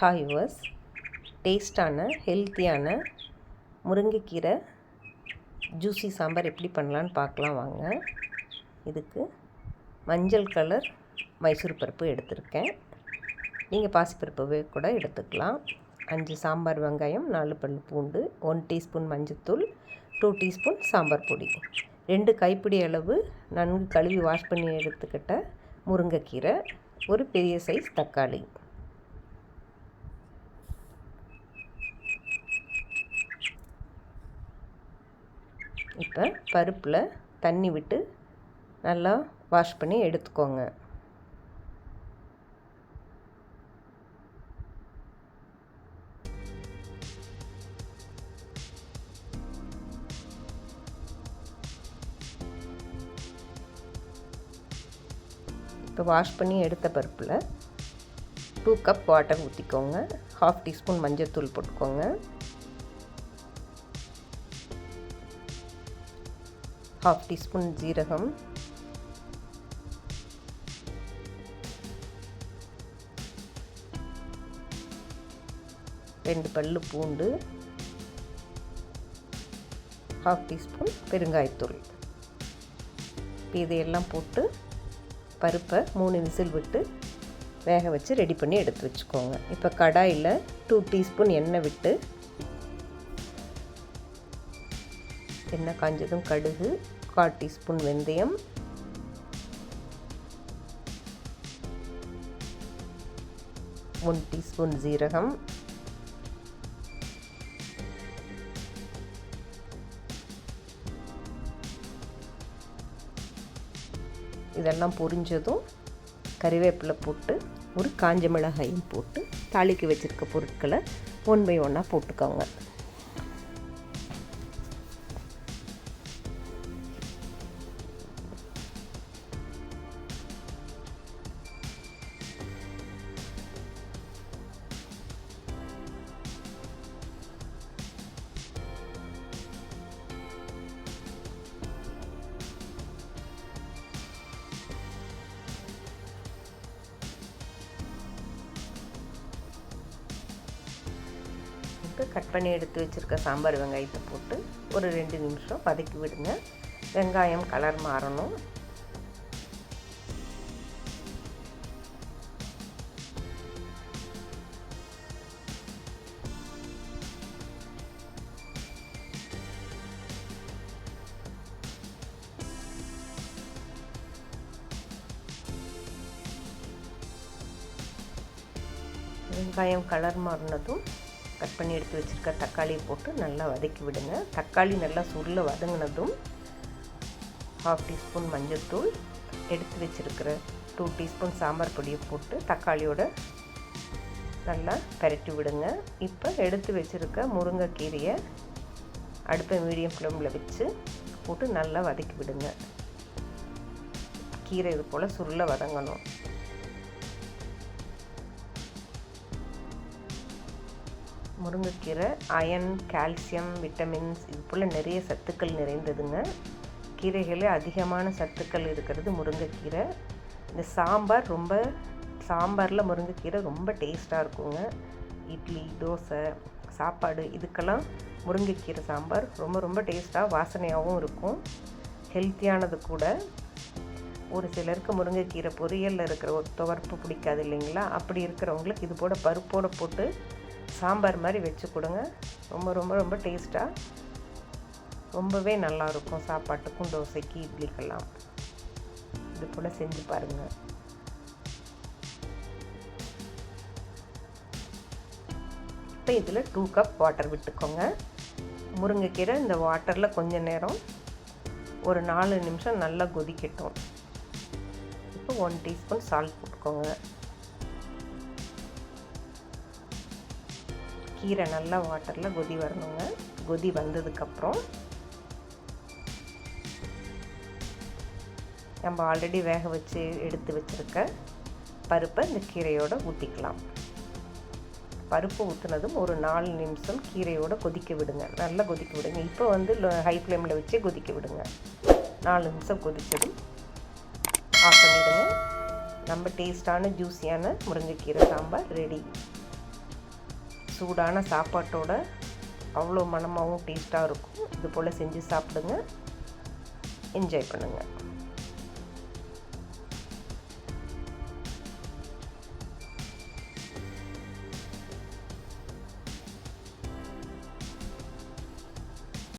Hi yours டேஸ்டான ஹெல்த்தியான முருங்கைக்கீரை ஜூஸி சாம்பார் எப்படி பண்ணலான்னு பார்க்கலாம் வாங்க. இதுக்கு மஞ்சள் கலர் மைசூர் பருப்பு எடுத்திருக்கேன். நீங்கள் பாசிப்பருப்பவே கூட எடுத்துக்கலாம். அஞ்சு சாம்பார் வெங்காயம் நாலு பல் பூண்டு ஒன் டீஸ்பூன் மஞ்சத்தூள் டூ டீஸ்பூன் சாம்பார் பொடி. ரெண்டு கைப்பிடி அளவு நன்கு கழுவி வாஷ் பண்ணி எடுத்துக்கிட்ட முருங்கைக்கீரை ஒரு பெரிய சைஸ் தக்காளி. இப்போ பருப்பில் தண்ணி விட்டு நல்லா வாஷ் பண்ணி எடுத்துக்கோங்க. இப்போ வாஷ் பண்ணி எடுத்த பருப்பில் டூ கப் வாட்டர் ஊற்றிக்கோங்க ஹாஃப் டீஸ்பூன் மஞ்சள் போட்டுக்கோங்க. ஹாஃப் டீஸ்பூன் ஜீரகம் ரெண்டு பல் பூண்டு. ஹாஃப் டீஸ்பூன் பெருங்காயத்தூள். இப்போ இதையெல்லாம் போட்டு பருப்பை மூணு விசில் விட்டு வேக வச்சு ரெடி பண்ணி எடுத்து வச்சுக்கோங்க. இப்போ கடாயில் டூ டீஸ்பூன் எண்ணெய் விட்டு எண்ணெய் காஞ்சதும் கடுகு கால் டீஸ்பூன் வெந்தயம். ஒன் டீஸ்பூன் ஜீரகம் இதெல்லாம் பொரிஞ்சதும் கறிவேப்பிலை போட்டு ஒரு காஞ்ச மிளகாயும் போட்டு தாளிக்கு வச்சுருக்க பொருட்களை ஒன் பை ஒன்னாக போட்டுக்கோங்க. அளவுக்கு கட் பண்ணி எடுத்து வச்சுருக்க சாம்பார் வெங்காயத்தை போட்டு ஒரு ரெண்டு நிமிஷம் வதக்கி விடுங்க. வெங்காயம் கலர் மாறணும். வெங்காயம் கலர் மாறினதும் கட் பண்ணி எடுத்து வச்சுருக்க தக்காளியை போட்டு நல்லா வதக்கி விடுங்க. தக்காளி நல்லா சுருள வதங்கினதும் ஹாஃப் டீஸ்பூன் மஞ்சள்தூள் எடுத்து வச்சுருக்கிற டூ டீஸ்பூன் சாம்பார் பொடியை போட்டு தக்காளியோட நல்லா பரட்டி விடுங்க. இப்போ எடுத்து வச்சுருக்க முருங்கைக்கீரையை அடுப்பை மீடியம் ஃப்ளேமில் வச்சு போட்டு நல்லா வதக்கி விடுங்க. கீரை இது போல் சுருளை வதங்கணும். முருங்கைக்கீரை அயன் கால்சியம் விட்டமின்ஸ் இது போல் நிறைய சத்துக்கள் நிறைந்ததுங்க. கீரைகளில் அதிகமான சத்துக்கள் இருக்கிறது முருங்கைக்கீரை. இந்த சாம்பார் ரொம்ப சாம்பாரில் முருங்கைக்கீரை ரொம்ப டேஸ்ட்டாக இருக்குங்க. இட்லி தோசை சாப்பாடு இதுக்கெல்லாம் முருங்கைக்கீரை சாம்பார் ரொம்ப ரொம்ப டேஸ்ட்டாக வாசனையாகவும் இருக்கும். ஹெல்த்தியானது கூட. ஒரு சிலருக்கு முருங்கைக்கீரை பொரியலில் இருக்கிற ஒரு துவர்ப்பு பிடிக்காது இல்லைங்களா? அப்படி இருக்கிறவங்களுக்கு இது போட பருப்போடு போட்டு சாம்பார் மாதிரி வச்சு கொடுங்க. ரொம்ப ரொம்ப ரொம்ப டேஸ்ட்டாக ரொம்பவே நல்லாயிருக்கும் சாப்பாட்டுக்கும் தோசைக்கு இட்லிக்கெல்லாம். இது போல் செஞ்சு பாருங்கள் இப்போ இதில் டூ கப் வாட்டர் விட்டுக்கோங்க. முருங்கைக்கீரை இந்த வாட்டரில் கொஞ்ச நேரம் ஒரு நாலு நிமிஷம் நல்லா கொதிக்கட்டும். இப்போ ஒன் டீஸ்பூன் சால்ட் போட்டுக்கோங்க. கீரை நல்லா வாட்டரில் கொதி வரணுங்க. கொதி வந்ததுக்கப்புறம் நம்ம ஆல்ரெடி வேக வச்சு எடுத்து வச்சுருக்க பருப்பை இந்த கீரையோடு ஊற்றிக்கலாம் பருப்பு ஊற்றுனதும் ஒரு நாலு நிமிஷம் கீரையோடு கொதிக்க விடுங்க. நல்லா கொதிக்க விடுங்க. இப்போ வந்து ஹை ஃப்ளேமில் வச்சு கொதிக்க விடுங்க. நாலு நிமிஷம் கொதிச்சதும் ஆஃப் பண்ணிவிடுங்க நம்ம டேஸ்டான ஜூஸியான முருங்கைக்கீரை சாம்பார் ரெடி சூடான சாப்பாட்டோட அவ்வளோ மணமாகவும் டேஸ்ட்டாக இருக்கும். இது போல் செஞ்சு சாப்பிடுங்க. என்ஜாய் பண்ணுங்கள்